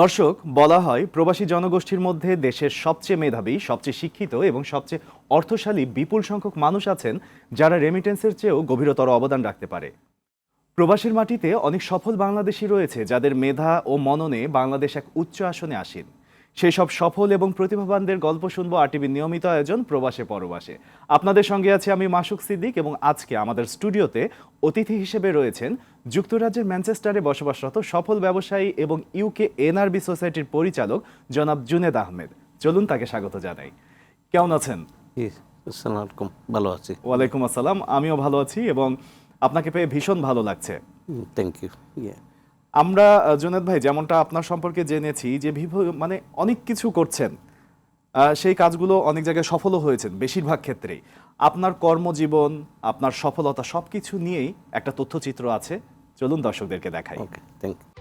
দর্শক, বলা হয় প্রবাসী জনগোষ্ঠীর মধ্যে দেশের সবচেয়ে মেধাবী, সবচেয়ে শিক্ষিত এবং সবচেয়ে অর্থশালী বিপুল সংখ্যক মানুষ আছেন যারা রেমিটেন্সের চেয়েও গভীরতর অবদান রাখতে পারে। প্রবাসীর মাটিতে অনেক সফল বাংলাদেশি রয়েছে যাদের মেধা ও মননে বাংলাদেশ এক উচ্চ আসনে আসীন। সেই সব সফল এবং প্রতিভাবানদের গল্প শুনব আরটিভির নিয়মিত আয়োজন প্রবাসে পরবাসে। আপনাদের সঙ্গে আছে আমি মাসুক সিদ্দিক এবং আজকে আমাদের স্টুডিওতে অতিথি হিসেবে রয়েছেন যুক্তরাজ্যের ম্যানচেস্টারে বসবাসরত সফল ব্যবসায়ী এবং ইউকে এনআরবি সোসাইটির পরিচালক জনাব জুনেদ আহমেদ। চলুন তাকে স্বাগত জানাই। কেমন আছেন? ভালো আছি। ওয়ালাইকুম আসসালাম আমিও ভালো আছি এবং আপনাকে পেয়ে ভীষণ ভালো লাগছে। থ্যাংক ইউ আমরা জুনেদ ভাই যেমনটা আপনার সম্পর্কে জেনেছি যে ভিভো মানে অনেক কিছু করছেন সেই কাজগুলো অনেক জায়গায় সফলও হয়েছেন বেশিরভাগ ক্ষেত্রেই। আপনার কর্মজীবন আপনার সফলতা সবকিছু নিয়েই একটা তথ্যচিত্র আছে। চলুন দর্শকদেরকে দেখাই। Okay thank you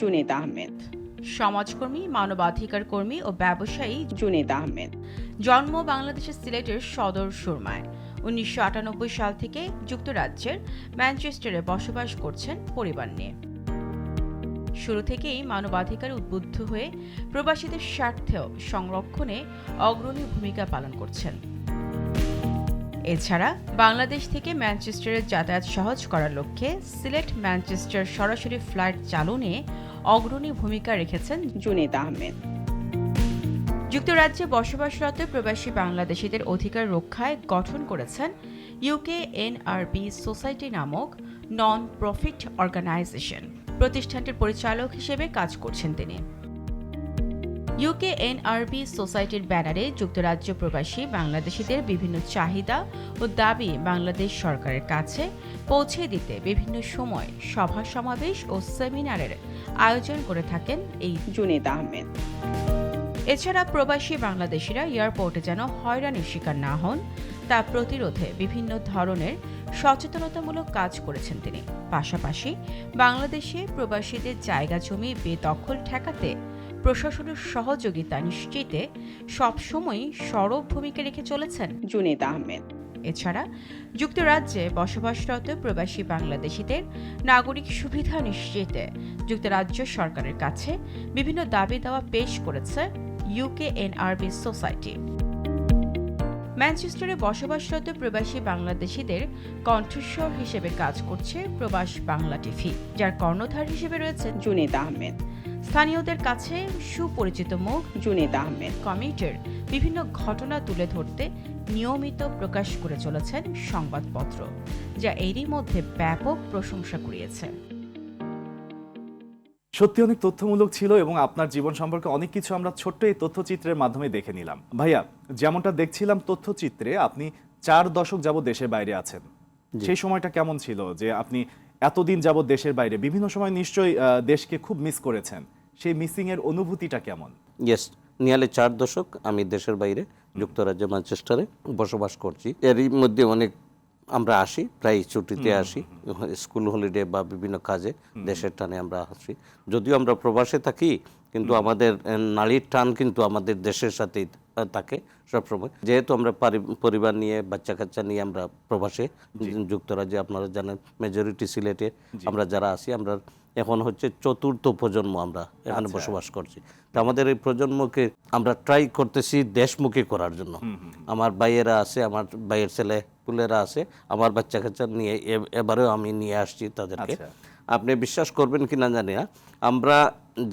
Junaid Ahmed. সমাজকর্মী মানবাধিকার কর্মী ও ব্যবসায়ী জুনেদ আহমেদ। জন্ম বাংলাদেশের সিলেটের সদর সুরমায়। উনিশশো আটানব্বই সাল থেকে যুক্তরাজ্যের ম্যানচেস্টারে বসবাস করছেন পরিবার নিয়ে। শুরু থেকেই মানবাধিকার উদ্বুদ্ধ হয়ে প্রবাসীদের স্বার্থেও সংরক্ষণে অগ্রণী ভূমিকা পালন করছেন। এছাড়া বাংলাদেশ থেকে ম্যানচেস্টারের যাতায়াত সহজ করার লক্ষ্যে সিলেট ম্যানচেস্টার সরাসরি ফ্লাইট চালু নিয়ে অগ্রণী ভূমিকা রেখেছেন জুনেদ আহমেদ। যুক্তরাজ্যে বসবাসরত প্রবাসী বাংলাদেশিদের অধিকার রক্ষায় গঠন করেছেন ইউকে এনআরবি সোসাইটি নামক নন প্রফিট অর্গানাইজেশন। প্রতিষ্ঠানটির পরিচালক হিসেবে কাজ করছেন তিনি। ইউকে এনআরবি সোসাইটির ব্যানারে যুক্তরাজ্য প্রবাসী বাংলাদেশিদের বিভিন্ন চাহিদা ও দাবি বাংলাদেশ সরকারের কাছে পৌঁছে দিতে বিভিন্ন সময় সভা সমাবেশ ও সেমিনারের আয়োজন করে থাকেন এই জুনেদ আহমেদ। এছাড়া প্রবাসী বাংলাদেশিরা এয়ারপোর্টে যেন হয়রানির শিকার না হন তা প্রতিরোধে বিভিন্ন ধরনের সচেতনতামূলক কাজ করেছেন তিনি। পাশাপাশি বাংলাদেশে প্রবাসীদের জায়গা জমি বেদখল ঠেকাতে প্রশাসনের সহযোগিতা নিশ্চিতে সবসময়ই সরব ভূমিকা রেখে চলেছেন জুনেদ আহমেদ। এছাড়া যুক্তরাজ্যে বসবাসরত প্রবাসী বাংলাদেশিদের নাগরিক সুবিধা নিশ্চিতে যুক্তরাজ্য সরকারের কাছে বিভিন্ন দাবি দাওয়া পেশ করেছে ইউকে এনআরবি সোসাইটি। ম্যানচেস্টারে বসবাসরত প্রবাসী বাংলাদেশিদের কণ্ঠস্বর হিসেবে কাজ করছে প্রবাস বাংলা টিভি যার কর্ণধার হিসেবে রয়েছেন জুনেদ আহমেদ। স্থানীয়দের কাছে সুপরিচিত মুখ জুনেদ আহমেদ। কমিটির বিভিন্ন ঘটনা তুলে ধরতে নিয়মিত প্রকাশ করে চলেছেন সংবাদপত্র যা এরই মধ্যে ব্যাপক প্রশংসা কুড়িয়েছে। সত্যি অনেক তথ্যমূলক ছিল এবং আপনার জীবন সম্পর্কে অনেক কিছু আমরা ছোট্ট এই তথ্যচিত্রের মাধ্যমে দেখে নিলাম। ভাইয়া যেমনটা দেখছিলাম তথ্যচিত্রে আপনি চার দশক যাব দেশের বাইরে আছেন। সেই সময়টা কেমন ছিল যে আপনি এতদিন যাবত দেশের বাইরে বিভিন্ন সময় নিশ্চয়ই দেশকে খুব মিস করেছেন। সেই মিসিং এর অনুভূতিটা কেমন? ইয়েস নিয়ালে চার দশক আমি দেশের বাইরে যুক্তরাজ্য ম্যানচেস্টারে বসবাস করছি। এরই মধ্যে অনেক আমরা আসি প্রায় ছুটিতে আসি। স্কুল হলিডে বা বিভিন্ন কাজে দেশের টানে আমরা আসি। যদিও আমরা প্রবাসে থাকি কিন্তু আমাদের নারীর টান কিন্তু আমাদের দেশের সাথেই থাকে সবসময়। যেহেতু আমরা পরিবার নিয়ে বাচ্চা কাচ্চা নিয়ে আমরা প্রবাসে যুক্তরাজ্যে আপনারা জানেন মেজরিটি সিলেটে আমরা যারা আছি আমরা এখন হচ্ছে চতুর্থ প্রজন্ম আমরা এখানে বসবাস করছি। তো আমাদের এই প্রজন্মকে আমরা ট্রাই করতেছি দেশমুখী করার জন্য। আমার ভাইয়েরা আছে আমার ভাইয়ের ছেলে পুলেরা আছে আমার বাচ্চা কাচ্চা নিয়ে এবারেও আমি নিয়ে আসছি তাদেরকে। আচ্ছা। আপনি বিশ্বাস করবেন কি না জানি না। আমরা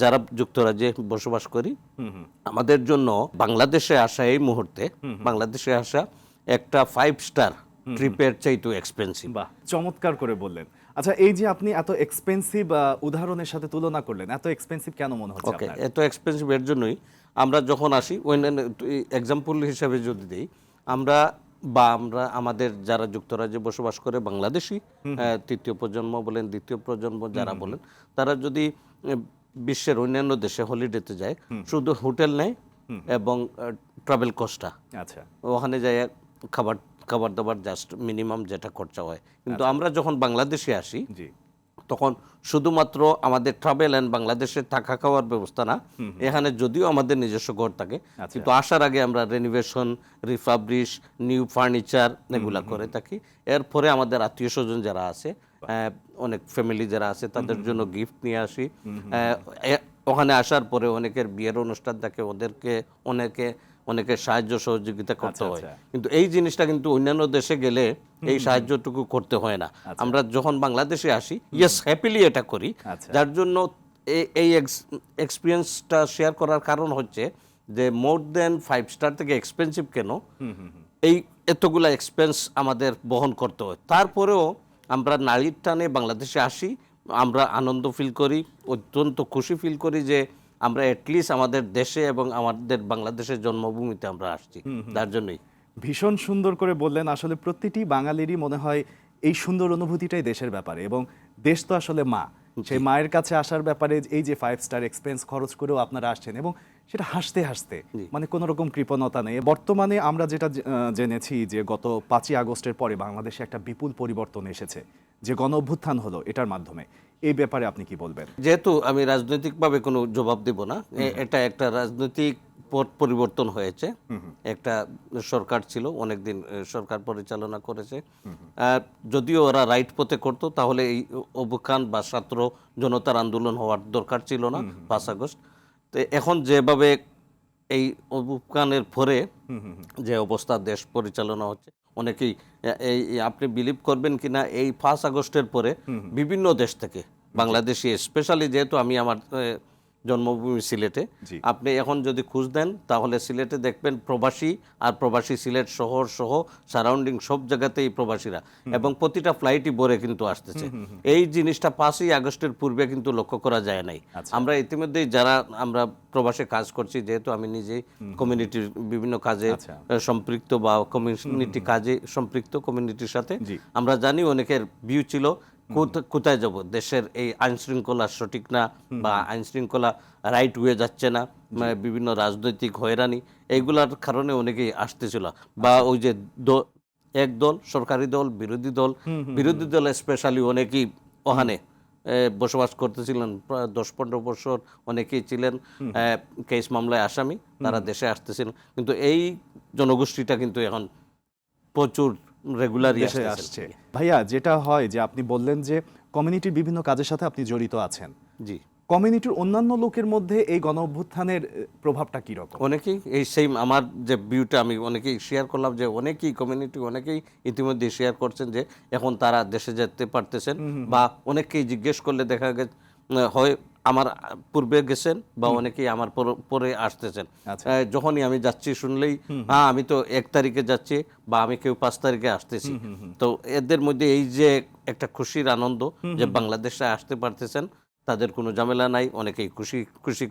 যারা যুক্তরাজ্যে বসবাস করি আমাদের জন্য বাংলাদেশে আসা এই মুহূর্তে বাংলাদেশে আসা একটা ফাইভ স্টার ট্রিপের চাইতে এক্সপেন্সিভ বা চমৎকার করে বললেন। আচ্ছা এই যে আপনি এত এক্সপেন্সিভ উদাহরণের সাথে তুলনা করলেন এত এক্সপেন্সিভ কেন মনে হচ্ছে ওকে এত এক্সপেন্সিভ এর জন্যই আমরা যখন আসি অন্যান্য এক্সাম্পল হিসাবে যদি দিই আমরা বা আমরা আমাদের যারা যুক্তরাজ্যে বসবাস করে বাংলাদেশি তৃতীয় প্রজন্ম বলেন দ্বিতীয় প্রজন্ম যারা বলেন তারা যদি বিশ্বের অন্যান্য দেশে হলিডেতে যায় শুধু হোটেল নেয় এবং ট্রাভেল কস্টটা আচ্ছা। ওখানে যায় খাবার খাবার দাবার জাস্ট মিনিমাম যেটা খরচা হয়। কিন্তু আমরা যখন বাংলাদেশে আসি জি। তখন শুধুমাত্র আমাদের ট্রাভেল অ্যান্ড বাংলাদেশে থাকা খাওয়ার ব্যবস্থা না এখানে যদিও আমাদের নিজস্ব ঘর থাকে আচ্ছা। কিন্তু আসার আগে আমরা রেনিভেশন রিফাবলিশ নিউ ফার্নিচার এগুলা করে থাকি। এরপরে আমাদের আত্মীয় স্বজন যারা আছে আহ, অনেক ফ্যামিলি যারা আছে তাদের জন্য গিফট নিয়ে আসি। আহ, ওখানে আসার পরে অনেকের বিয়ের অনুষ্ঠান থাকে ওদেরকে অনেকে অনেকে সাহায্য সহযোগিতা করতে আচ্ছা, হয়। আচ্ছা। কিন্তু এই জিনিসটা কিন্তু অন্যান্য দেশে গেলে এই সাহায্যটুকু করতে হয় না। আমরা যখন বাংলাদেশে আসি ইয়েস হ্যাপিলি এটা করি। আচ্ছা। যার জন্য এই এক্সপিরিয়েন্সটা শেয়ার করার কারণ হচ্ছে যে মোর দেন ফাইভ স্টার থেকে এক্সপেন্সিভ কেন এই এতগুলা এক্সপেন্স আমাদের বহন করতে হয়। তারপরেও আমরা নারীর টানে বাংলাদেশে আসি আমরা আনন্দ ফিল করি অত্যন্ত খুশি ফিল করি যে আমরা অ্যাটলিস্ট আমাদের দেশে এবং আমাদের বাংলাদেশের জন্মভূমিতে আমরা আসছি। তার জন্যই। ভীষণ সুন্দর করে বললেন আসলে প্রতিটি বাঙালিরই মনে হয় এই সুন্দর অনুভূতিটাই দেশের ব্যাপারে এবং দেশ তো আসলে মা। সেই মায়ের কাছে আসার ব্যাপারে এই যে ফাইভ স্টার এক্সপেন্স খরচ করেও আপনারা আসছেন এবং সেটা হাসতে হাসতে মানে কোনো রকম কৃপণতা নেই। বর্তমানে আমরা যেটা জেনেছি যে গত পাঁচই আগস্টের পরে বাংলাদেশে একটা বিপুল পরিবর্তন এসেছে। যে গণ অভ্যুত্থান হলো এটার মাধ্যমে। এই ব্যাপারে আপনি কি বলবেন? যেহেতু আমি রাজনৈতিকভাবে কোনো জবাব দেব না এটা একটা রাজনৈতিক পট পরিবর্তন হয়েছে। একটা সরকার ছিল অনেকদিন এ, সরকার পরিচালনা করেছে। আর যদিও ওরা রাইট পথে করতো তাহলে এই অবুখান বা ছাত্র জনতার আন্দোলন হওয়ার দরকার ছিল না পাঁচ আগস্ট। তো এখন যেভাবে এই অবুখানের পরে যে অবস্থা দেশ পরিচালনা হচ্ছে অনেকেই এই আপনি বিলিভ করবেন কিনা এই ফার্স্ট আগস্টের পরে বিভিন্ন দেশ থেকে বাংলাদেশি স্পেশালি যেহেতু আমি আমার জন্মভূমি সিলেটে। আপনি এখন যদি খোঁজ দেন তাহলে সিলেটে দেখবেন প্রবাসী আর প্রবাসী সিলেট শহর সহ সারাউন্ডিং সব জায়গাতেই প্রবাসীরা। এবং প্রতিটা ফ্লাইটই ভরে কিন্তু আসতেছে। এই জিনিসটা পাঁচই আগস্টের পূর্বে কিন্তু লক্ষ্য করা যায় নাই। আচ্ছা। আমরা ইতিমধ্যেই যারা আমরা প্রবাসে কাজ করছি যেহেতু আমি নিজেই কমিউনিটির বিভিন্ন কাজে আচ্ছা। সম্পৃক্ত বা কমিউনিটি কাজে সম্পৃক্ত কমিউনিটির সাথে। আমরা জানি অনেকের ভিউ ছিল কোথায় যাব? দেশের এই আইন শৃঙ্খলা সঠিক না বা আইন শৃঙ্খলা রাইট হয়ে যাচ্ছে না মানে বিভিন্ন রাজনৈতিক হয়রানি এইগুলার কারণে অনেকেই আসতেছিল। বা ওই যে এক দল সরকারি দল বিরোধী দল বিরোধী দল স্পেশালি অনেকেই ওখানে বসবাস করতেছিলেন। প্রায় দশ পনেরো বছর অনেকেই ছিলেন কেস মামলায় আসামি তারা দেশে আসতেছিলেন কিন্তু এই জনগোষ্ঠীটা কিন্তু এখন প্রচুর রেগুলারই দেশে আসছে। ভাইয়া যেটা হয় যে আপনি বললেন যে কমিউনিটির বিভিন্ন কাজের সাথে আপনি জড়িত আছেন। জি। কমিউনিটির অন্যান্য লোকের মধ্যে এই গণ অভ্যুত্থানের প্রভাবটা কি রকম অনেকেই এই সেম আমার যে ভিউটা আমি অনেকেই শেয়ার করলাম যে অনেকেই কমিউনিটি অনেকেই ইতিমধ্যে শেয়ার করছেন যে এখন তারা দেশে যেতে পারতেছেন বা অনেককেই জিজ্ঞেস করলে দেখা গেছে হয় আমার পূর্বে গেছেন বা অনেকেই আমার পর- আসতেছেন। আচ্ছা। যখনই আমি যাচ্ছি শুনলেই হ্যাঁ আমি তো এক তারিখে যাচ্ছি বা আমি কেউ পাঁচ তারিখে আসতেছি। তো এদের মধ্যে এই যে একটা খুশির আনন্দ যে বাংলাদেশে আসতে পারতেছেন তাদের কোনো ঝামেলা নাই অনেকেই খুশি খুশি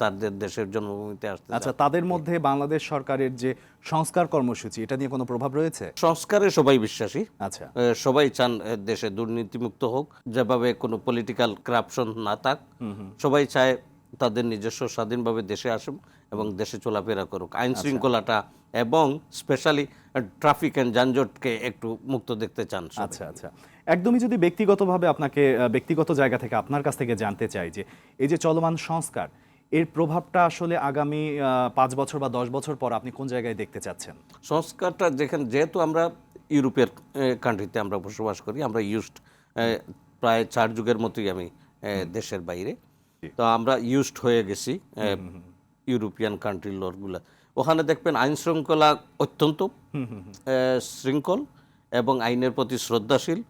তাদের দেশের জন্মভূমিতে আসতে আচ্ছা তাদের মধ্যে বাংলাদেশ সরকারের যে সংস্কার কর্মসূচি এটা নিয়ে কোনো প্রভাব রয়েছে? সংস্কারে সবাই বিশ্বাসী। আচ্ছা। সবাই চান দেশে দুর্নীতিমুক্ত হোক যেভাবে কোনো পলিটিক্যাল করাপশন না থাক। সবাই চায় তাদের নিজস্ব স্বাধীনভাবে দেশে আসুক এবং দেশে চলাফেরা করুক। আইন শৃঙ্খলাটা এবং স্পেশালি ট্রাফিক অ্যান্ড যানজটকে একটু মুক্ত দেখতে চান আচ্ছা আচ্ছা। একদমই যদি ব্যক্তিগতভাবে আপনাকে ব্যক্তিগত জায়গা থেকে আপনার কাছ থেকে জানতে চাই যে এই যে চলমান সংস্কার এর প্রভাবটা আসলে আগামী পাঁচ বছর বা দশ বছর পর আপনি কোন জায়গায় দেখতে চাচ্ছেন? সংস্কারটা যেখানে যেহেতু আমরা ইউরোপের কান্ট্রিতে আমরা বসবাস করি আমরা ইউজড প্রায় চার যুগের মতোই আমি দেশের বাইরে। তো আমরা ইউজড হয়ে গেছি ইউরোপিয়ান কান্ট্রির লরগুলা ওখানে দেখবেন আইন শৃঙ্খলা অত্যন্ত শৃঙ্খল। এবং আইনের প্রতি শ্রদ্ধাশীল।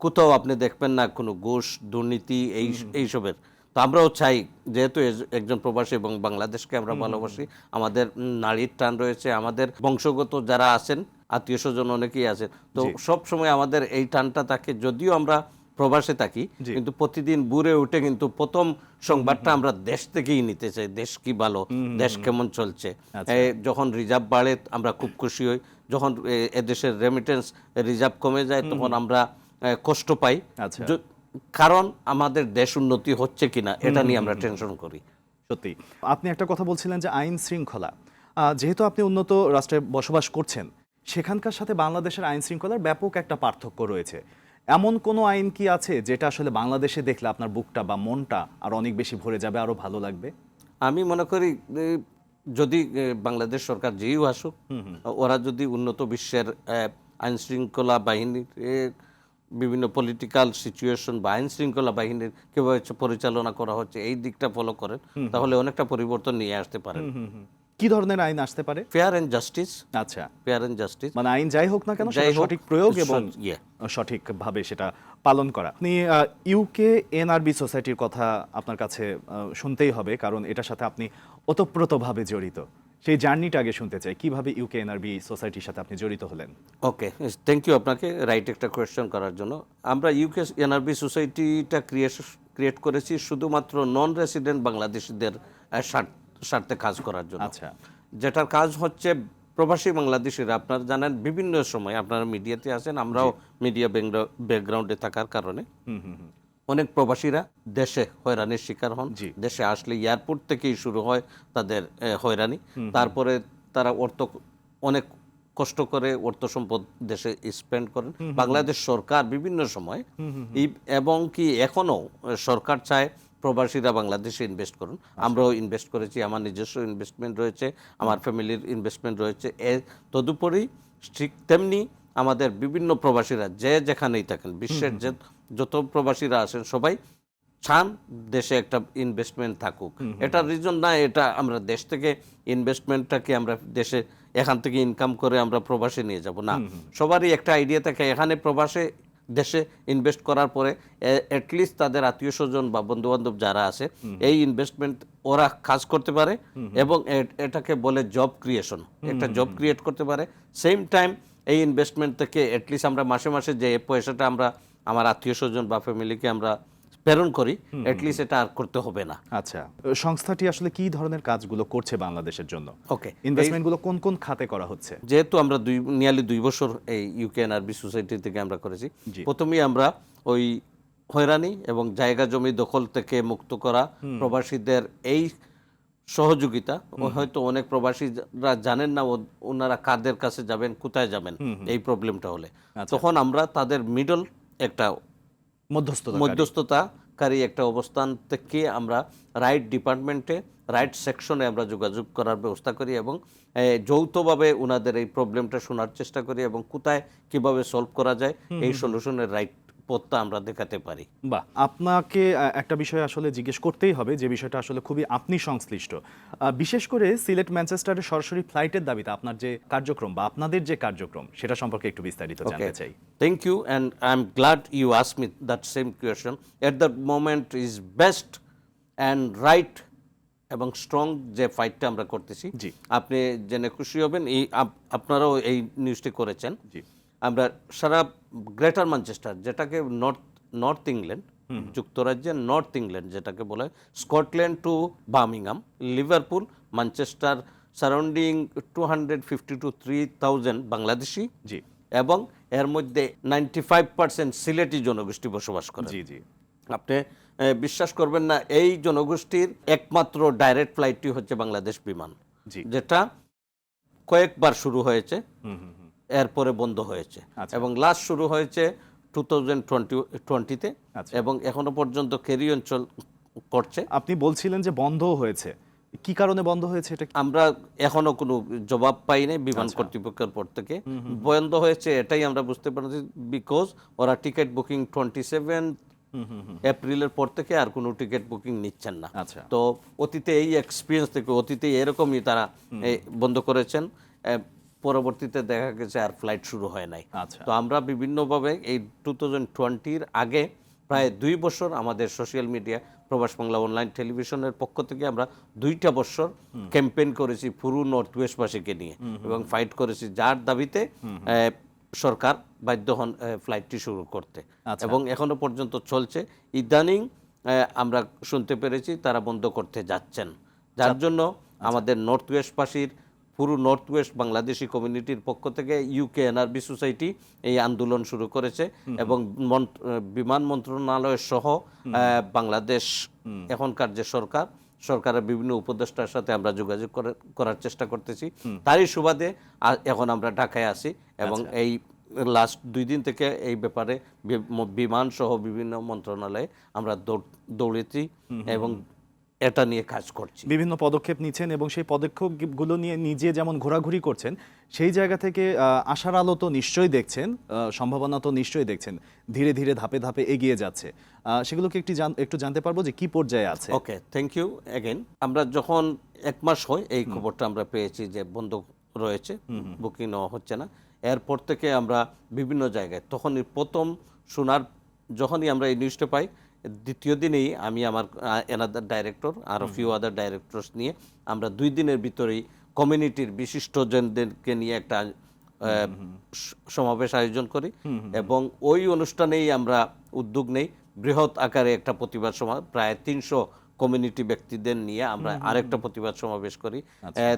কোথাও আপনি দেখবেন না কোনো ঘুষ দুর্নীতি এই এইসবের তো আমরাও চাই যেহেতু একজন প্রবাসী এবং বাংলাদেশকে আমরা ভালোবাসি আমাদের নারীর টান রয়েছে আমাদের বংশগত যারা আছেন আত্মীয় স্বজন অনেকেই আছেন। তো সব সময় আমাদের এই টানটা থাকে যদিও আমরা প্রবাসে থাকি কিন্তু প্রতিদিন বুড়ে উঠে কিন্তু প্রথম সংবাদটা আমরা দেশ থেকেই নিতে চাই দেশ কি ভালো দেশ কেমন চলছে। আচ্ছা। যখন রিজার্ভ বাড়ে আমরা খুব খুশি হই। যখন এদেশের রেমিটেন্স রিজার্ভ কমে যায় তখন আমরা কষ্ট পাই। আচ্ছা। কারণ আমাদের দেশ উন্নতি হচ্ছে কিনা এটা নিয়ে আমরা টেনশন করি। সত্যি। আপনি একটা কথা বলছিলেন যে আইন শৃঙ্খলা। যেহেতু আপনি উন্নত রাষ্ট্রে বসবাস করছেন সেখানকার সাথে বাংলাদেশের আইন শৃঙ্খলার ব্যাপক একটা পার্থক্য রয়েছে। এমন কোনো আইন কি আছে যেটা আসলে বাংলাদেশে দেখলে আপনার বুকটা বা মনটা আর অনেক বেশি ভরে যাবে আরও ভালো লাগবে? আমি মনে করি যদি বাংলাদেশ সরকার যেই আসুক ওরা যদি উন্নত বিশ্বের আইন শৃঙ্খলা বাহিনীর বিভিন্ন পলিটিক্যাল সিচুয়েশন বা আইন শৃঙ্খলা বাহিনীর কীভাবে পরিচালনা করা হচ্ছে এই দিকটা ফলো করেন তাহলে অনেকটা পরিবর্তন নিয়ে আসতে পারেন। কি ধরনের আইন আসতে পারে? ফেয়ার অ্যান্ড জাস্টিস আচ্ছা। ফেয়ার অ্যান্ড জাস্টিস মানে আইন যাই হোক না কেন সঠিক প্রয়োগ এবং. সঠিকভাবে সেটা পালন করা। আপনি ইউকে এনআরবি সোসাইটির কথা আপনার কাছে শুনতেই হবে কারণ এটার সাথে আপনি ওতপ্রোতভাবে জড়িত। সেই জার্নিটা আগে শুনতে চাই। কীভাবে ইউকে এনআরবি সোসাইটির সাথে আপনি জড়িত হলেন? ওকে থ্যাংক ইউ আপনাকে রাইট একটা কোয়েশ্চেন করার জন্য। আমরা ইউকে এনআরবি সোসাইটিটা ক্রিয়েট ক্রিয়েট করেছি শুধুমাত্র নন রেসিডেন্ট বাংলাদেশিদের স্বার্থে কাজ করার জন্য। আচ্ছা। যেটার কাজ হচ্ছে প্রবাসী বাংলাদেশিরা আপনারা জানেন বিভিন্ন সময় আপনারা মিডিয়াতে আছেন আমরাও মিডিয়া ব্যাকগ্রাউন্ডে থাকার কারণে। অনেক প্রবাসীরা দেশে হয়রানির শিকার হন। দেশে আসলে এয়ারপোর্ট থেকেই শুরু হয় তাদের হয়রানি। তারপরে তারা অর্থ অনেক কষ্ট করে অর্থ সম্পদ দেশে স্পেন্ড করেন। বাংলাদেশ সরকার বিভিন্ন সময় এবং কি এখনও সরকার চায় প্রবাসীরা বাংলাদেশে ইনভেস্ট করুন। আমরাও ইনভেস্ট করেছি আমার নিজস্ব ইনভেস্টমেন্ট রয়েছে আমার ফ্যামিলির ইনভেস্টমেন্ট রয়েছে। এ তদুপরি ঠিক তেমনি আমাদের বিভিন্ন প্রবাসীরা যে যেখানেই থাকেন বিশ্বের যে যত প্রবাসীরা আছেন সবাই চান দেশে একটা ইনভেস্টমেন্ট থাকুক। এটার রিজন না এটা আমরা দেশ থেকে ইনভেস্টমেন্টটাকে আমরা দেশে এখান থেকে ইনকাম করে আমরা প্রবাসে নিয়ে যাব না। সবারই একটা আইডিয়া থাকে এখানে প্রবাসে দেশে ইনভেস্ট করার পরে অ্যাটলিস্ট তাদের আত্মীয় স্বজন বা বন্ধু বান্ধব যারা আছে এই ইনভেস্টমেন্ট ওরা কাজ করতে পারে এবং এটাকে বলে জব ক্রিয়েশন একটা জব ক্রিয়েট করতে পারে। সেম টাইম এই ইনভেস্টমেন্ট থেকে অ্যাটলিস্ট আমরা মাসে মাসে যে পয়সাটা আমরা আমার আত্মীয় স্বজন বা ফ্যামিলিকে আমরা প্রেরণ করি অ্যাটলিস্ট এটা আর করতে হবে না। আচ্ছা সংস্থাটি আসলে কি ধরনের কাজগুলো করছে বাংলাদেশের জন্য? ওকে ইনভেস্টমেন্টগুলো কোন কোন খাতে করা হচ্ছে? যেহেতু আমরা দুই নিয়ারলি দুই বছর এই ইউকে এনআরবি সোসাইটি থেকে আমরা করেছি প্রথমেই আমরা ওই হয়রানি এবং জায়গা জমি দখল থেকে মুক্ত করা প্রবাসীদের এই সহযোগিতা হয়তো অনেক প্রবাসীরা জানেন না ওনারা কাদের কাছে যাবেন কোথায় যাবেন এই প্রবলেমটা হলে। আচ্ছা। তখন আমরা তাদের মিডল একটা মধ্যস্থতা মধ্যস্থতাকারী একটা অবস্থান থেকে আমরা রাইট ডিপার্টমেন্টে রাইট সেকশনে আমরা যোগাযোগ করার ব্যবস্থা করি এবং যৌথভাবে ওনাদের এই প্রবলেমটা শোনার চেষ্টা করি এবং কোথায় কীভাবে সলভ করা যায় এই সলিউশনের রাইট পথটা আমরা দেখাতে পারি। বা আপনাকে একটা বিষয় আসলে জিজ্ঞেস করতেই হবে যে বিষয়টা আসলে খুবই আপনি সংশ্লিষ্ট। বিশেষ করে সিলেট ম্যানচেস্টারের সরাসরি ফ্লাইটের দাবিতে আপনার যে কার্যক্রম বা আপনাদের যে কার্যক্রম সেটা সম্পর্কে একটু বিস্তারিত জানতে চাই। Thank you, and I'm glad you asked me that same question. At the moment is best and right এবং স্ট্রং যে ফাইটটা আমরা করতেছি। জি। আপনি জেনে খুশি হবেন এই আপ- আপনারাও এই নিউজটি করেছেন। জি। আমরা সারা গ্রেটার ম্যানচেস্টার যেটাকে নর্থ নর্থ ইংল্যান্ড যুক্তরাজ্যের নর্থ ইংল্যান্ড যেটাকে বলা Scotland to Birmingham Liverpool Manchester surrounding two hundred fifty to three thousand Bangladeshi জি। এবং এর মধ্যে নাইনটি ফাইভ পার্সেন্ট সিলেটি জনগোষ্ঠী বসবাস করে। জি জি। আপনি বিশ্বাস করবেন না এই জনগোষ্ঠীর একমাত্র ডাইরেক্ট ফ্লাইটটি হচ্ছে বাংলাদেশ বিমান জি। যেটা কয়েকবার শুরু হয়েছে। এরপরে বন্ধ হয়েছে। আচ্ছা। এবং লাস্ট শুরু হয়েছে টু থাউজেন্ড টোয়েন্টি টোয়েন্টিতে। এবং এখনও পর্যন্ত কেরি অঞ্চল করছে। আপনি বলছিলেন যে বন্ধ হয়েছে। কি কারণে বন্ধ হয়েছে এটা আমরা এখনও কোনো জবাব পাইনি বিমান আচ্ছা। কর্তৃপক্ষের পর থেকে। বন্ধ হয়েছে এটাই আমরা বুঝতে পারছি বিকজ ওরা টিকিট বুকিং টোয়েন্টি সেভেন এপ্রিলের পর থেকে আর কোনো টিকিট বুকিং নিচ্ছেন না। আচ্ছা। তো অতীতে এই এক্সপিরিয়েন্স থেকে অতীতে এরকমই তারা বন্ধ করেছেন। পরবর্তীতে দেখা গেছে আর ফ্লাইট শুরু হয় নাই। আচ্ছা। তো আমরা বিভিন্নভাবে এই টু থাউজেন্ড টোয়েন্টির আগে প্রায় দুই বছর আমাদের সোশ্যাল মিডিয়া প্রবাস বাংলা অনলাইন টেলিভিশনের পক্ষ থেকে আমরা দুইটা বছর ক্যাম্পেইন করেছি পুরো নর্থ ওয়েস্টবাসীকে নিয়ে এবং ফাইট করেছি যার দাবিতে সরকার বাধ্য হন ফ্লাইটটি শুরু করতে। আচ্ছা। এবং এখনও পর্যন্ত চলছে। ইদানিং আমরা শুনতে পেরেছি তারা বন্ধ করতে যাচ্ছেন। যার জন্য আমাদের নর্থ ওয়েস্টবাসীর পুরো নর্থ ওয়েস্ট বাংলাদেশি কমিউনিটির পক্ষ থেকে ইউকে এনআরবি সোসাইটি এই আন্দোলন শুরু করেছে এবং বিমান মন্ত্রণালয় সহ বাংলাদেশ এখনকার যে সরকার সরকারের বিভিন্ন উপদেষ্টার সাথে আমরা যোগাযোগ করার চেষ্টা করতেছি। তারই সুবাদে এখন আমরা ঢাকায় আছি এবং এই লাস্ট দুই দিন থেকে এই ব্যাপারে বিমান সহ বিভিন্ন মন্ত্রণালয়ে আমরা দৌড়- দৌড়েছি এবং এটা নিয়ে কাজ করছি। বিভিন্ন পদক্ষেপ নিচ্ছেন এবং সেই পদক্ষেপগুলো নিয়ে নিজে যেমন ঘোরাঘুরি করছেন সেই জায়গা থেকে আশার আলো তো নিশ্চয়ই দেখছেন সম্ভাবনা তো নিশ্চয়ই দেখছেন ধীরে ধীরে ধাপে ধাপে এগিয়ে যাচ্ছে। সেগুলোকে একটু একটু জানতে পারব যে কি পর্যায়ে আছে। ওকে থ্যাংক ইউ অ্যাগেন আমরা যখন এক মাস হয় এই খবরটা আমরা পেয়েছি যে বন্ধ রয়েছে বুকিং নেওয়া হচ্ছে না। এরপর থেকে আমরা বিভিন্ন জায়গায় তখনই প্রথম শোনার যখনই আমরা এই নিউজটা পাই দ্বিতীয় দিনেই আমি আমার এনাদার ডাইরেক্টর আরও ফিউ আদার ডাইরেক্টরস নিয়ে আমরা দুই দিনের ভিতরেই কমিউনিটির বিশিষ্টজনদেরকে নিয়ে একটা সমাবেশ আয়োজন করি। এবং ওই অনুষ্ঠানেই আমরা উদ্যোগ নেই। বৃহৎ আকারে একটা প্রতিবাদ সমাবেশ প্রায় তিনশো কমিউনিটি ব্যক্তিদের নিয়ে আমরা আরেকটা প্রতিবাদ সমাবেশ করি।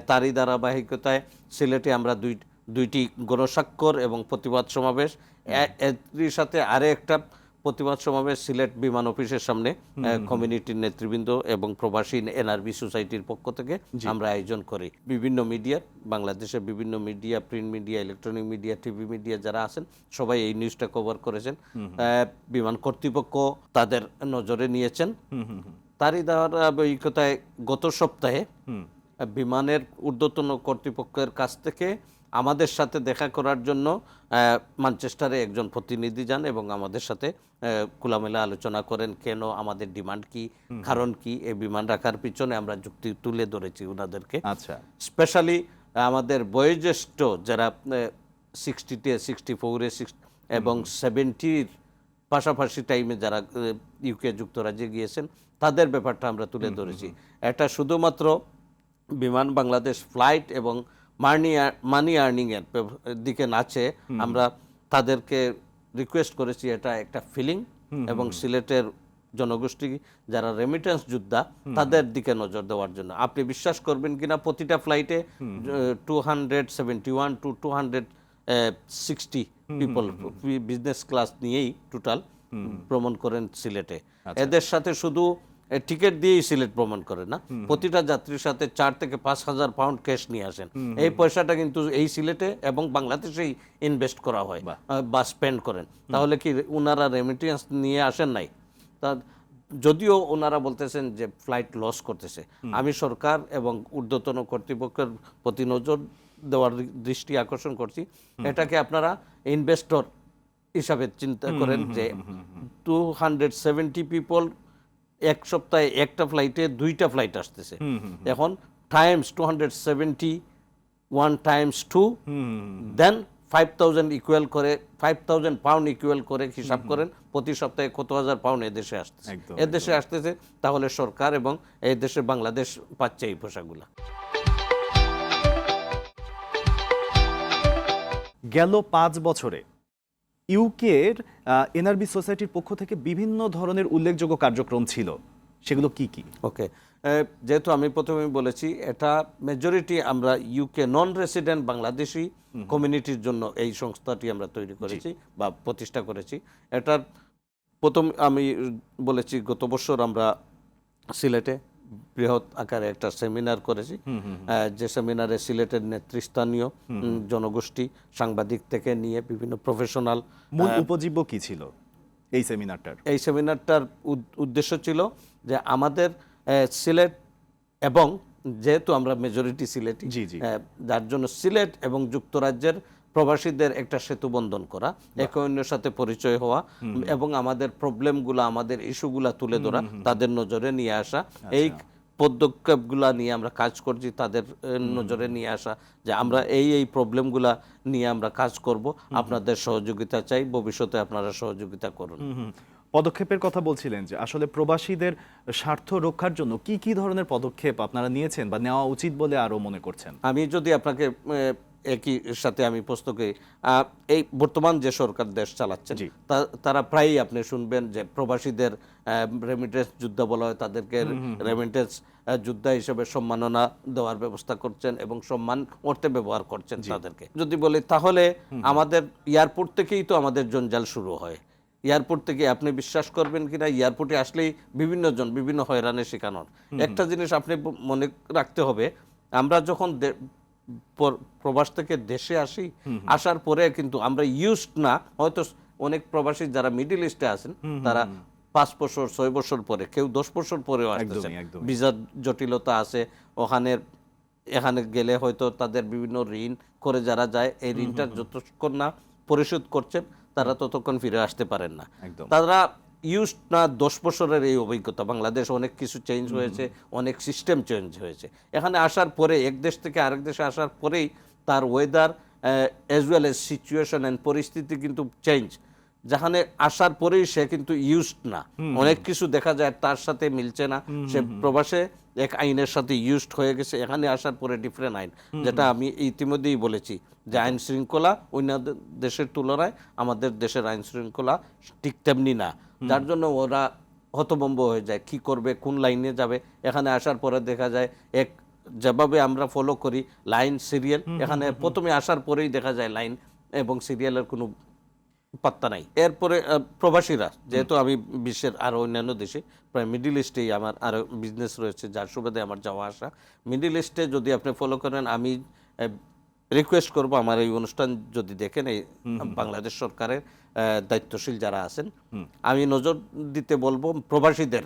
তারই ধারাবাহিকতায় সিলেটে আমরা দুই দুইটি গণস্বাক্ষর এবং প্রতিবাদ সমাবেশ। এ- এরই সাথে আরে একটা প্রতিবাদ সমাবেশ সিলেট বিমান অফিসের সামনে কমিউনিটির নেতৃবৃন্দ এবং প্রবাসী এনআরবি সোসাইটির পক্ষ থেকে আমরা আয়োজন করি। বিভিন্ন মিডিয়া বাংলাদেশের বিভিন্ন media print media electronic media TV media যারা আছেন সবাই এই নিউজটা কভার করেছেন। বিমান কর্তৃপক্ষ তাদের নজরে নিয়েছেন। তারই ধারাবাহিকতায় গত সপ্তাহে বিমানের ঊর্ধ্বতন কর্তৃপক্ষের কাছ থেকে আমাদের সাথে দেখা করার জন্য আহ, ম্যানচেস্টারে একজন প্রতিনিধি যান এবং আমাদের সাথে খোলামেলা আলোচনা করেন কেন আমাদের ডিমান্ড কি কারণ কি এই বিমান রাখার পিছনে আমরা যুক্তি তুলে ধরেছি ওনাদেরকে। আচ্ছা। স্পেশালি আমাদের বয়োজ্যেষ্ঠ যারা সিক্সটিতে সিক্সটি ফোরে এবং সেভেন্টির পাশাপাশি টাইমে যারা ইউকে যুক্তরাজ্যে গিয়েছেন তাদের ব্যাপারটা আমরা তুলে ধরেছি। এটা শুধুমাত্র বিমান বাংলাদেশ ফ্লাইট এবং মানি মানি আর্নিংয়ের দিকে নাচে আমরা তাদেরকে রিকোয়েস্ট করেছি এটা একটা ফিলিং এবং সিলেটের জনগোষ্ঠী যারা রেমিটেন্স যোদ্ধা তাদের দিকে নজর দেওয়ার জন্য। আপনি বিশ্বাস করবেন কিনা প্রতিটা ফ্লাইটে two hundred seventy one to two hundred sixty people business class নিয়েই টোটাল ভ্রমণ করেন সিলেটে। এদের সাথে শুধু টিকিট দিয়েই সিলেট ভ্রমণ করে না? প্রতিটা যাত্রীর সাথে চার থেকে পাঁচ হাজার পাউন্ড ক্যাশ নিয়ে আসেন। এই পয়সাটা কিন্তু এই সিলেটে এবং বাংলাদেশেই ইনভেস্ট করা হয় বা স্পেন্ড করেন। তাহলে কি ওনারা রেমিটেন্স নিয়ে আসেন নাই? তা যদিও ওনারা বলতেছেন যে ফ্লাইট লস করতেছে আমি সরকার এবং ঊর্ধ্বতন কর্তৃপক্ষের প্রতি নজর দেওয়ার দৃষ্টি আকর্ষণ করছি। এটাকে আপনারা ইনভেস্টর হিসাবে চিন্তা করেন যে টু হান্ড্রেড সেভেন্টি পিপল এক সপ্তাহে একটা ফ্লাইটে দুইটা ফ্লাইট আসতেছে। এখন times two hundred seventy one times two then five thousand equal করে ফাইভ থাউজেন্ড পাউন্ড ইকুয়াল করে হিসাব করেন প্রতি সপ্তাহে কত হাজার পাউন্ড এদেশে আসতেছে। এদেশে আসতেছে তাহলে সরকার এবং এই দেশে বাংলাদেশ পাচ্ছে এই পোশাকগুলা। গেল পাঁচ বছরে ইউকের এনআরবি সোসাইটির পক্ষ থেকে বিভিন্ন ধরনের উল্লেখযোগ্য কার্যক্রম ছিল। সেগুলো কি কি? ওকে যেহেতু আমি প্রথমেই বলেছি এটা মেজরিটি আমরা ইউকে নন রেসিডেন্ট বাংলাদেশি কমিউনিটির জন্য এই সংস্থাটি আমরা তৈরি করেছি বা প্রতিষ্ঠা করেছি। এটার প্রথম আমি বলেছি গত বছর আমরা সিলেটে বৃহৎ আকারে একটা সেমিনার করেছি। যে সেমিনারে সিলেটের নেতৃস্থানীয় জনগোষ্ঠী সাংবাদিক থেকে নিয়ে বিভিন্ন প্রফেশনাল মূল উপজীব্য কি ছিল এই সেমিনারটার? এই সেমিনারটার উদ্দেশ্য ছিল যে আমাদের সিলেট এবং যেহেতু আমরা মেজরিটি সিলেটি জি, জি। যার জন্য সিলেট এবং যুক্তরাজ্যের প্রবাসীদের একটা সেতু বন্ধন করা একে অন্যের সাথে পরিচয় হওয়া এবং আমাদের প্রবলেমগুলো আমাদের ইস্যুগুলা তুলে ধরা তাদের নজরে নিয়ে আসা এই পদক্ষেপগুলা নিয়ে আমরা কাজ করছি তাদের নজরে নিয়ে আসা যে আমরা এই এই প্রবলেমগুলা নিয়ে আমরা কাজ করব আপনাদের সহযোগিতা চাই ভবিষ্যতে আপনারা সহযোগিতা করুন। পদক্ষেপের কথা বলছিলেন যে আসলে প্রবাসীদের স্বার্থ রক্ষার জন্য কি কি ধরনের পদক্ষেপ আপনারা নিয়েছেন বা নেওয়া উচিত বলে আরও মনে করছেন? আমি যদি আপনাকে একই সাথে আমি আহ, এই বর্তমান যে সরকার দেশ চালাচ্ছেন। তা- তারা প্রায়ই আপনি শুনবেন যে প্রবাসীদের রেমিটেন্স যোদ্ধা বলা হয় তাদেরকে রেমিটেন্স যোদ্ধা হিসেবে সম্মাননা দেওয়ার ব্যবস্থা করছেন এবং সম্মান অর্থে ব্যবহার করছেন তাদেরকে। যদি বলি তাহলে আমাদের এয়ারপোর্ট থেকেই তো আমাদের জঞ্জাল শুরু হয়। এয়ারপোর্ট থেকে আপনি বিশ্বাস করবেন কিনা এয়ারপোর্টে আসলেই বিভিন্ন জন বিভিন্ন হয়রানের শেখানোর একটা জিনিস আপনি মনে রাখতে হবে আমরা যখন প্রবাস থেকে দেশে আসি আসার পরে কিন্তু আমরা ইউজড না হয়তো অনেক প্রবাসী যারা মিডিল ইস্টে আছেন তারা পাঁচ বছর ছয় বছর পরে কেউ দশ বছর পরেও আসতেছে। ভিসার জটিলতা আছে ওখানে এখানে গেলে হয়তো তাদের বিভিন্ন ঋণ করে যারা যায় এই ঋণটা যতক্ষণ না পরিশোধ করছেন তারা ততক্ষণ ফিরে আসতে পারেন না। তারা ইউজ না দশ বছরের এই অভিজ্ঞতা। বাংলাদেশ অনেক কিছু চেঞ্জ হয়েছে অনেক সিস্টেম চেঞ্জ হয়েছে। এখানে আসার পরে এক দেশ থেকে আরেক দেশে আসার পরেই তার weather as well as situation and পরিস্থিতি কিন্তু চেঞ্জ যেখানে আসার পরেই সে কিন্তু ইউজড না। অনেক কিছু দেখা যায় তার সাথে মিলছে না। সে প্রবাসে এক আইনের সাথে ইউজড হয়ে গেছে এখানে আসার পরে ডিফারেন্ট আইন যেটা আমি ইতিমধ্যেই বলেছি যে আইন শৃঙ্খলা অন্য দেশের তুলনায় আমাদের দেশের আইন শৃঙ্খলা ঠিক তেমনি না। যার জন্য ওরা হতবম্ব হয়ে যায় কি করবে কোন লাইনে যাবে। এখানে আসার পরে দেখা যায় এক যেভাবে আমরা ফলো করি লাইন সিরিয়াল এখানে প্রথমে আসার পরেই দেখা যায় লাইন এবং সিরিয়ালের কোনো পাত্তা নাই। এরপরে প্রবাসীরা যেহেতু আমি বিশ্বের আরও অন্যান্য দেশে প্রায় মিডিল ইস্টেই আমার আরও বিজনেস রয়েছে যার সুবাদে আমার যাওয়া আসা। মিডিল ইস্টে যদি আপনি ফলো করেন আমি রিকোয়েস্ট করব আমার এই অনুষ্ঠান যদি দেখেন এই বাংলাদেশ সরকারের দায়িত্বশীল যারা আছেন আমি নজর দিতে বলব প্রবাসীদের।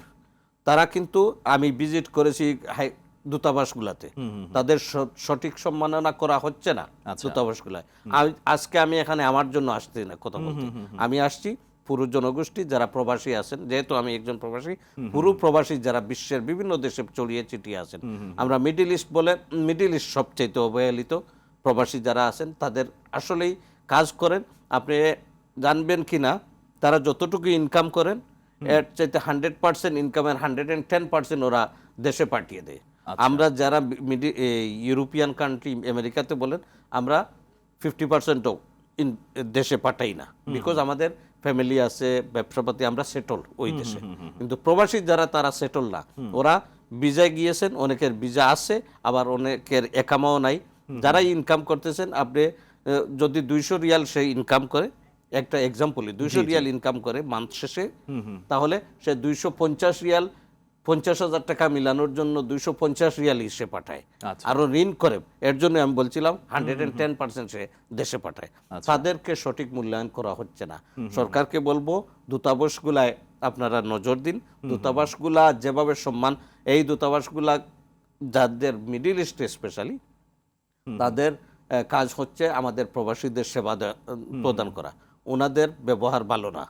তারা কিন্তু আমি ভিজিট করেছি হাই দূতাবাসগুলাতে। তাদের সঠিক সম্মাননা করা হচ্ছে না আচ্ছা। দূতাবাসগুলায়। আমি আজকে আমি এখানে আমার জন্য আসছি না কথা বলতে। আমি আসছি পুরো জনগোষ্ঠী যারা প্রবাসী আছেন যেহেতু আমি একজন প্রবাসী পুরো প্রবাসী যারা বিশ্বের বিভিন্ন দেশে ছড়িয়ে ছিটিয়ে আছেন। আমরা মিডিল ইস্ট বলে মিডিল ইস্ট সবচাইতে অবহেলিত প্রবাসী যারা আছেন তাদের আসলেই কাজ করেন। আপনি জানবেন কি না তারা যতটুকু ইনকাম করেন এর চাইতে হান্ড্রেড পার্সেন্ট ইনকামের হান্ড্রেড অ্যান্ড টেন পার্সেন্ট ওরা দেশে পাঠিয়ে দেয়। আমরা যারা ইউরোপিয়ান কান্ট্রি আমেরিকাতে বলেন আমরা ফিফটি পার্সেন্টও দেশে পাঠাই না। বিকজ আমাদের ফ্যামিলি আছে ব্যবসাপাতি আমরা সেটল ওই দেশে। কিন্তু প্রবাসী যারা তারা সেটল না। ওরা ভিজায় গিয়েছেন অনেকের ভিসা আছে আবার অনেকের একামাও নাই। যারা ইনকাম করতেছেন আপনি যদি দুইশো রিয়াল সে ইনকাম করে একটা এক্সাম্পলই দুইশো রিয়াল ইনকাম করে মান্থ শেষে তাহলে সে দুইশো পঞ্চাশ রিয়াল পঞ্চাশ হাজার টাকা মিলানোর জন্য দুইশো পঞ্চাশ রিয়াল সে পাঠায়। আচ্ছা। আরও ঋণ করে। এর জন্য আমি বলছিলাম হান্ড্রেড অ্যান্ড টেন পার্সেন্ট সে দেশে পাঠায়। তাদেরকে সঠিক মূল্যায়ন করা হচ্ছে না। সরকারকে বলব দূতাবাসগুলায় আপনারা নজর দিন। দূতাবাসগুলা যেভাবে সম্মান এই দূতাবাসগুলা যাদের মিডিল ইস্টে স্পেশালি তাদের কাজ হচ্ছে আমাদের প্রবাসীদের সেবা প্রদান করা। ওনাদের ব্যবহার ভালো না।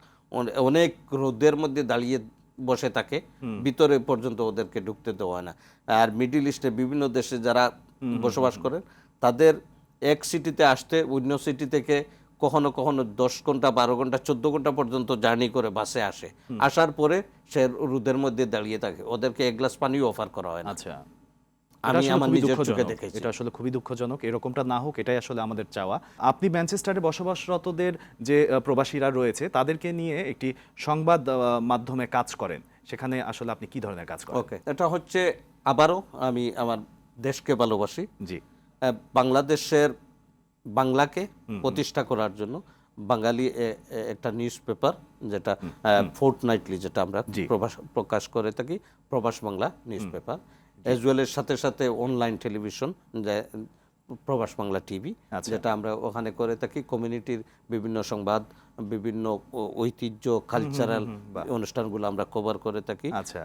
অনেক রোদের মধ্যে দাঁড়িয়ে বসে থাকে ভিতরে পর্যন্ত ওদেরকে ঢুকতে দেওয়া হয় না। আর মিডিল ইস্টে বিভিন্ন দেশে যারা বসবাস করেন তাদের এক সিটিতে আসতে অন্য সিটি থেকে কখনো কখনো দশ ঘণ্টা বারো ঘণ্টা চোদ্দ ঘণ্টা পর্যন্ত জার্নি করে বাসে আসে। আসার পরে সে রোদের মধ্যে দাঁড়িয়ে থাকে। ওদেরকে এক গ্লাস পানিও অফার করা হয় না। আচ্ছা। আমি এটা আসলে আমার খুবই নিজের চোখে দুঃখজনক। দেখেছি। এটা আসলে খুবই দুঃখজনক। এরকমটা না হোক এটাই আসলে আমাদের চাওয়া। আপনি ম্যানচেস্টারে বসবাসরতদের যে প্রবাসীরা রয়েছে তাদেরকে নিয়ে একটি সংবাদ মাধ্যমে কাজ করেন। সেখানে আসলে আপনি কি ধরনের কাজ করেন? ওকে এটা হচ্ছে আবারও আমি আমার দেশকে ভালোবাসি। জি। বাংলাদেশের বাংলাকে প্রতিষ্ঠা করার জন্য বাঙালি একটা নিউজ পেপার যেটা ফোর্ট নাইটলি যেটা আমরা প্রকাশ করে থাকি প্রবাস বাংলা নিউজ পেপার ওয়েলের সাথে সাথে অনলাইন টেলিভিশন প্রবাস বাংলা টিভি আচ্ছা। যেটা আমরা ওখানে করে থাকি। কমিউনিটির বিভিন্ন সংবাদ বিভিন্ন ঐতিহ্য কালচারাল অনুষ্ঠানগুলো আমরা কভার করে থাকি। আচ্ছা।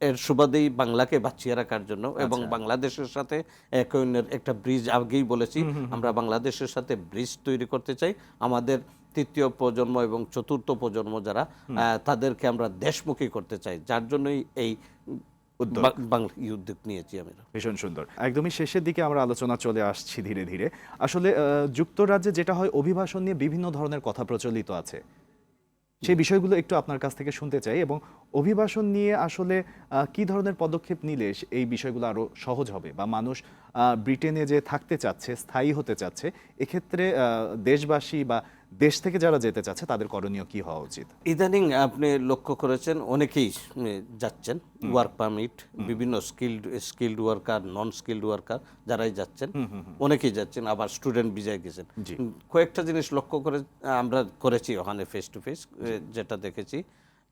এর সুবাদেই বাংলাকে বাঁচিয়ে রাখার জন্য এবং আচ্ছা। বাংলাদেশের সাথে এক অন্যের একটা ব্রিজ আগেই বলেছি। আমরা বাংলাদেশের সাথে ব্রিজ তৈরি করতে চাই। আমাদের তৃতীয় প্রজন্ম এবং চতুর্থ প্রজন্ম যারা তাদেরকে আমরা দেশমুখী করতে চাই। যার জন্যই এই বাংলা উদ্যোগ নিয়েছি আমি। ভীষণ সুন্দর। একদমই শেষের দিকে আমরা আলোচনা চলে আসছি ধীরে ধীরে। আসলে যুক্তরাজ্যে যেটা হয় অভিবাসন নিয়ে বিভিন্ন ধরনের কথা প্রচলিত আছে। সেই বিষয়গুলো একটু আপনার কাছ থেকে শুনতে চাই এবং অভিবাসন নিয়ে আসলে কি ধরনের পদক্ষেপ নিলে এই বিষয়গুলো আরও সহজ হবে? বা মানুষ আহ, ব্রিটেনে যে থাকতে চাচ্ছে স্থায়ী হতে চাচ্ছে এক্ষেত্রে আহ, দেশবাসী বা দেশ থেকে যারা যেতে চাচ্ছে তাদের করণীয় কি হওয়া উচিত? ইদানিং আপনি লক্ষ্য করেছেন অনেকেই যাচ্ছেন। ওয়ার্ক পারমিট বিভিন্ন skilled skilled worker non skilled worker যারাই যাচ্ছেন অনেকেই যাচ্ছেন আবার স্টুডেন্ট ভিসায় গেছেন। কয়েকটা জিনিস লক্ষ্য করে আমরা করেছি ওখানে ফেস টু ফেস যেটা দেখেছি।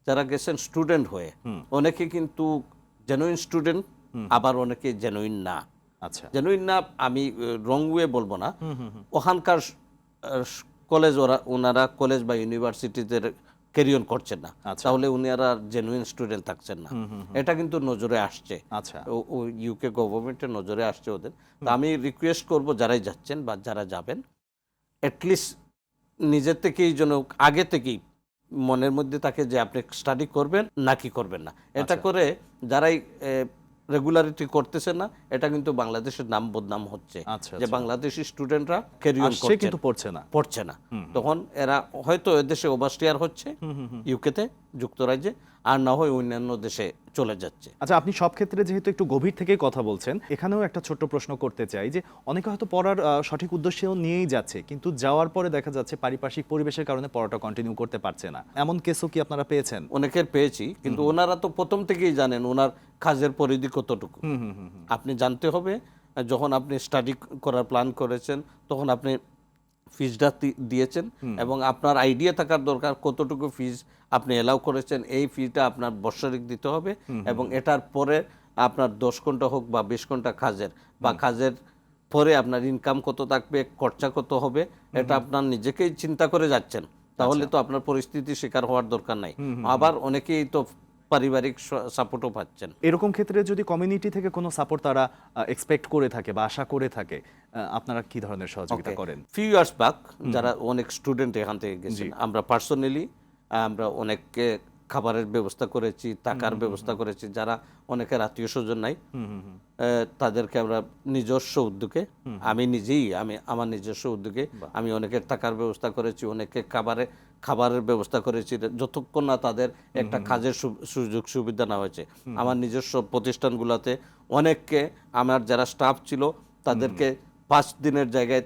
যারা গেছেন স্টুডেন্ট হয়ে অনেকে কিন্তু জেনুইন স্টুডেন্ট আবার অনেকে জেনুইন না। আচ্ছা। জেনুইন না আমি রং ওয়ে বলব না। ওখানকার কলেজ ওরা ওনারা কলেজ বা ইউনিভার্সিটিতে ক্যারিয়ন করছেন না। আচ্ছা। তাহলে উনারা জেনুইন স্টুডেন্ট থাকছেন না। এটা কিন্তু নজরে আসছে। আচ্ছা। ও ইউকে গভর্নমেন্টের নজরে আসছে ওদের। তো আমি রিকোয়েস্ট করব যারাই যাচ্ছেন বা যারা যাবেন অ্যাটলিস্ট নিজের থেকেই যেন আগে থেকেই মনের মধ্যে থাকে যে আপনি স্টাডি করবেন নাকি করবেন না। এটা আচ্ছা। করে যারাই রেগুলারিটি করতেছে না এটা কিন্তু বাংলাদেশের নাম বদনাম হচ্ছে। আচ্ছা, যে আচ্ছা। বাংলাদেশি স্টুডেন্টরা ক্যারিয়ার করছে কিন্তু পড়ছে না। পড়ছে না। তখন এরা হয়তো এদেশে ওভারস্টিয়ার হচ্ছে ইউকেতে যুক্তরাজ্যে আর না হয় অন্যান্য দেশে চলে যাচ্ছে। আচ্ছা আপনি সব ক্ষেত্রে যেহেতু একটু গভীর থেকেই কথা বলছেন এখানেও একটা ছোট্ট প্রশ্ন করতে চাই যে অনেকে হয়তো পড়ার সঠিক উদ্দেশ্যেও নিয়েই যাচ্ছে কিন্তু যাওয়ার পরে দেখা যাচ্ছে পারিপার্শ্বিক পরিবেশের কারণে পড়াটা কন্টিনিউ করতে পারছে না। এমন কেসও কি আপনারা পেয়েছেন? অনেকের পেয়েছি কিন্তু ওনারা তো প্রথম থেকেই জানেন ওনার কাজের পরিধি কতটুকু। আপনি জানতে হবে যখন আপনি স্টাডি করার প্ল্যান করেছেন তখন আপনি ফিজটা দিয়েছেন এবং আপনার আইডিয়া থাকার দরকার কতটুকু ফিজ আপনি এলাও করেছেন এই ফিটা আপনার বৎসরিক দিতে হবে এবং এটার পরে আপনার দশ ঘণ্টা হোক বা বিশ ঘণ্টা কাজের বা কাজের পরে আপনার ইনকাম কত থাকবে খরচা কত হবে এটা আপনার নিজেকেই চিন্তা করে যাচ্ছেন। তাহলে তো আপনার পরিস্থিতি শিকার হওয়ার দরকার নাই। আবার অনেকেই তো পারিবারিক সাপোর্টও পাচ্ছেন। এরকম ক্ষেত্রে যদি কমিউনিটি থেকে কোনো সাপোর্ট তারা এক্সপেক্ট করে থাকে বা আশা করে থাকে আপনারা কি ধরনের সহযোগিতা করেন? ফিউ ইয়ার্স ব্যাক যারা অনেক স্টুডেন্ট এখান থেকে গেছেন আমরা পার্সোনালি আমরা অনেককে খাবারের ব্যবস্থা করেছি টাকার ব্যবস্থা করেছি যারা অনেকের আত্মীয় স্বজন নাই তাদেরকে আমরা নিজস্ব উদ্যোগে আমি নিজেই আমি আমার নিজস্ব উদ্যোগে আমি অনেকের টাকার ব্যবস্থা করেছি অনেকে খাবারে খাবারের ব্যবস্থা করেছি। যতক্ষণ না তাদের একটা কাজের সুযোগ সুবিধা না হয়েছে। আমার নিজস্ব প্রতিষ্ঠানগুলোতে অনেককে আমার যারা স্টাফ ছিল তাদেরকে পাঁচ দিনের জায়গায়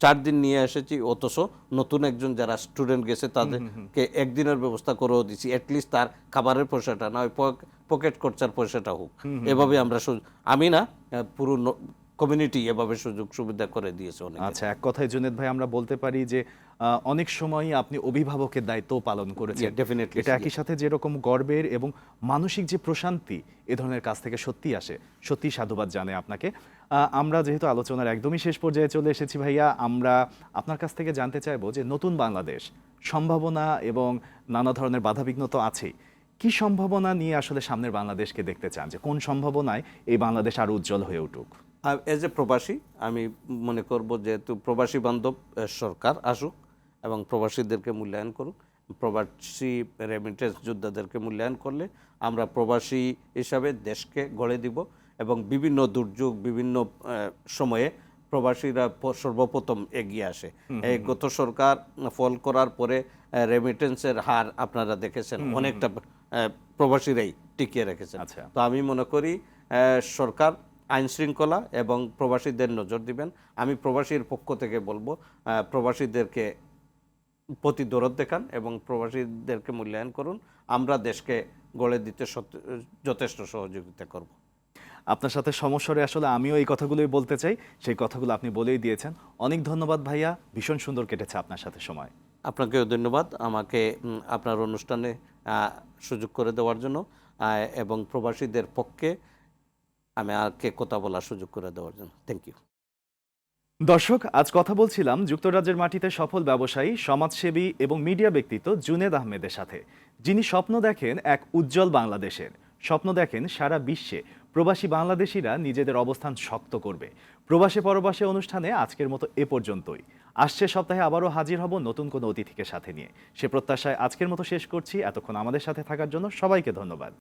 চার দিন নিয়ে এসেছি অথচ নতুন একজন যারা স্টুডেন্ট গেছে তাদেরকে একদিনের ব্যবস্থা করেও দিচ্ছি অ্যাটলিস্ট তার খাবারের পয়সাটা না ওই পকেট খরচার পয়সাটা হোক। এভাবে আমরা আমি না পুরো কমিউনিটি এভাবে সুযোগ সুবিধা করে দিয়েছে অনেক। আচ্ছা এক কথায় জুনেদ ভাই আমরা বলতে পারি যে অনেক সময়ই আপনি অভিভাবকের দায়িত্ব পালন করেছেন। ডেফিনেটলি এটা একই সাথে যেরকম গর্বের এবং মানসিক যে প্রশান্তি এ ধরনের কাজ থেকে সত্যি আসে। সত্যি সাধুবাদ জানে আপনাকে। আমরা যেহেতু আলোচনার একদমই শেষ পর্যায়ে চলে এসেছি ভাইয়া আমরা আপনার কাছ থেকে জানতে চাইব যে নতুন বাংলাদেশ সম্ভাবনা এবং নানা ধরনের বাধাবিঘ্ন তো আছেই। কি সম্ভাবনা নিয়ে আসলে সামনের বাংলাদেশকে দেখতে চান? যে কোন সম্ভাবনায় এই বাংলাদেশ আরও উজ্জ্বল হয়ে উঠুক? এজ এ প্রবাসী আমি মনে করব যেহেতু প্রবাসী বান্ধব সরকার আসুক এবং প্রবাসীদেরকে মূল্যায়ন করুক প্রবাসী রেমিটেন্স যোদ্ধাদেরকে মূল্যায়ন করলে আমরা প্রবাসী হিসাবে দেশকে গড়ে দিব এবং বিভিন্ন দুর্যোগ বিভিন্ন সময়ে প্রবাসীরা সর্বপ্রথম এগিয়ে আসে। এই গত সরকার ফল করার পরে রেমিটেন্সের হার আপনারা দেখেছেন অনেকটা প্রবাসীরাই টিকিয়ে রেখেছেন। আচ্ছা। তো আমি মনে করি সরকার আইন শৃঙ্খলা এবং প্রবাসীদের নজর দিবেন। আমি প্রবাসীর পক্ষ থেকে বলব প্রবাসীদেরকে প্রতি দরদ দেখান এবং প্রবাসীদেরকে মূল্যায়ন করুন। আমরা দেশকে গড়ে দিতে যথেষ্ট সহযোগিতা করব। আপনার সাথে সমস্যারে আসলে আমিও এই কথাগুলোই বলতে চাই। সেই কথাগুলো আপনি বলেই দিয়েছেন। অনেক ধন্যবাদ ভাইয়া। ভীষণ সুন্দর কেটেছে আপনার সাথে সময়। আপনাকেও ধন্যবাদ আমাকে আপনার অনুষ্ঠানে সুযোগ করে দেওয়ার জন্য এবং প্রবাসীদের পক্ষে আমি আরকে কথা বলার সুযোগ করে দেওয়ার জন্য। থ্যাংক ইউ দর্শক, আজ কথা বলছিলাম যুক্তরাজ্যের মাটিতে সফল ব্যবসায়ী, সমাজসেবী এবং মিডিয়া ব্যক্তিত্ব জুনেদ আহমেদের সাথে। যিনি স্বপ্ন দেখেন এক উজ্জ্বল বাংলাদেশের। স্বপ্ন দেখেন সারা বিশ্বে প্রবাসী বাংলাদেশিরা নিজেদের অবস্থান শক্ত করবে। প্রবাসে পরবাসে অনুষ্ঠানে আজকের মতো এ পর্যন্তই। আসছে সপ্তাহে আবারও হাজির হব নতুন কোনো অতিথিকে সাথে নিয়ে। সে প্রত্যাশায় আজকের মতো শেষ করছি। এতক্ষণ আমাদের সাথে থাকার জন্য সবাইকে ধন্যবাদ।